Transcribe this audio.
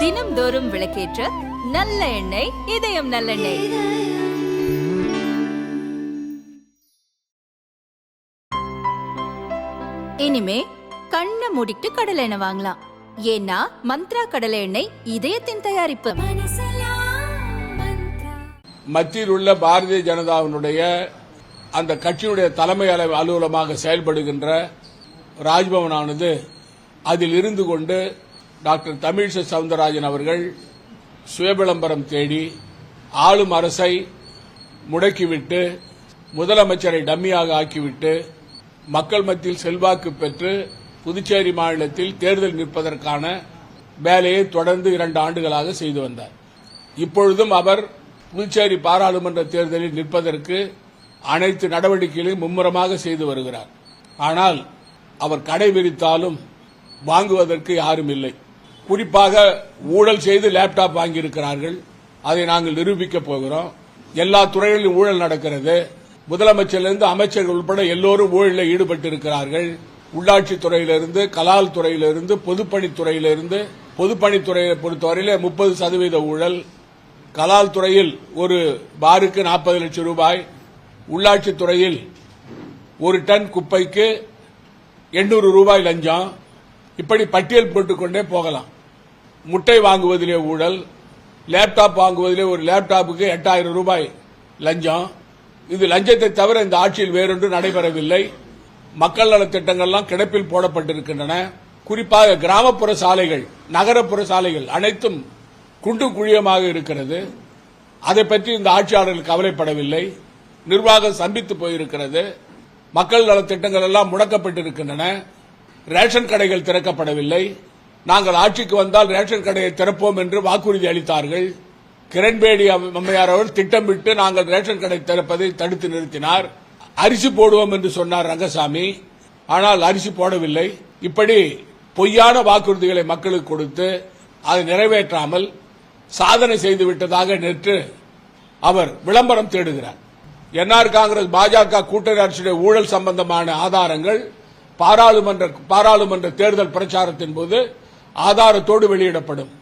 தினம்தோறும் விளக்கேற்ற நல்ல எண்ணெய் இதயம் நல்லெண்ணெய். இனிமே கண்ணை மூடிட்டு கடலை எண்ணெய் வாங்கலாம். ஏன்னா மந்த்ரா கடலை எண்ணெய் இதயத்தின் தயாரிப்பு. மத்தியில் உள்ள பாரதிய ஜனதாவினுடைய அந்த கட்சியினுடைய தலைமை அலுவ- அலுவலமாக செயல்படுகின்ற ராஜ்பவனானது அதில் இருந்து கொண்டு டாக்டர் தமிழிசை சவுந்தரராஜன் அவர்கள் சுயவிளம்பரம் தேடி ஆளும் அரசை முடக்கிவிட்டு முதலமைச்சரை டம்மியாக ஆக்கிவிட்டு மக்கள் மத்தியில் செல்வாக்கு பெற்று புதுச்சேரி மாநிலத்தில் தேர்தல் நிற்பதற்கான வேலையை தொடர்ந்து இரண்டு ஆண்டுகளாக செய்து வந்தார். இப்பொழுதும் அவர் புதுச்சேரி பாராளுமன்ற தேர்தலில் நிற்பதற்கு அனைத்து நடவடிக்கைகளையும் மும்முரமாக செய்து வருகிறார். ஆனால் அவர் கடை விரித்தாலும் வாங்குவதற்கு யாரும் இல்லை. குறிப்பாக ஊழல் செய்து லேப்டாப் வாங்கியிருக்கிறார்கள். அதை நாங்கள் நிரூபிக்கப் போகிறோம். எல்லா துறைகளிலும் ஊழல் நடக்கிறது. முதலமைச்சரிலிருந்து அமைச்சர்கள் உட்பட எல்லோரும் ஊழலில் ஈடுபட்டிருக்கிறார்கள். உள்ளாட்சித் துறையிலிருந்து கலால் துறையிலிருந்து பொதுப்பணித்துறையிலிருந்து பொதுப்பணித்துறையை பொறுத்தவரையிலே முப்பது சதவீத ஊழல். கலால் துறையில் ஒரு பாருக்கு நாற்பது லட்சம் ரூபாய். உள்ளாட்சித் துறையில் ஒரு டன் குப்பைக்கு எண்ணூறு ரூபாய் லஞ்சம். இப்படி பட்டியல் போட்டுக்கொண்டே போகலாம். முட்டை வாங்குவதிலே ஊழல் லேப்டாப் வாங்குவதிலே ஒரு லேப்டாப்புக்கு எட்டாயிரம் ரூபாய் லஞ்சம். இது லஞ்சத்தை தவிர இந்த ஆட்சியில் வேறொன்று நடைபெறவில்லை. மக்கள் நலத்திட்டங்கள்லாம் கிடப்பில் போடப்பட்டிருக்கின்றன. குறிப்பாக கிராமப்புற சாலைகள் நகரப்புற சாலைகள் அனைத்தும் குண்டு குழியமாக இருக்கிறது. அதை பற்றி இந்த ஆட்சியாளர்கள் கவலைப்படவில்லை. நிர்வாகம் சம்பித்து போயிருக்கிறது. மக்கள் நலத் திட்டங்கள் எல்லாம் முடக்கப்பட்டிருக்கின்றன. ரேஷன் கடைகள் திறக்கப்படவில்லை. நாங்கள் ஆட்சிக்கு வந்தால் ரேஷன் கடையை திறப்போம் என்று வாக்குறுதி அளித்தார்கள். கிரண்பேடி அம்மையார் அவர்கள் திட்டமிட்டு நாங்கள் ரேஷன் கடை திறப்பதை தடுத்து நிறுத்தினார். அரிசி போடுவோம் என்று சொன்னார் ரங்கசாமி. ஆனால் அரிசி போடவில்லை. இப்படி பொய்யான வாக்குறுதிகளை மக்களுக்கு கொடுத்து அதை நிறைவேற்றாமல் சாதனை செய்து விட்டதாக நேற்று அவர் விளம்பரம் தேடுகிறார். என்ஆர் காங்கிரஸ் பாஜக கூட்டணி அரசுடைய ஊழல் சம்பந்தமான ஆதாரங்கள் பாராளுமன்ற பாராளுமன்ற தேர்தல் பிரச்சாரத்தின் போது ஆதாரத்தோடு வெளியிடப்படும்.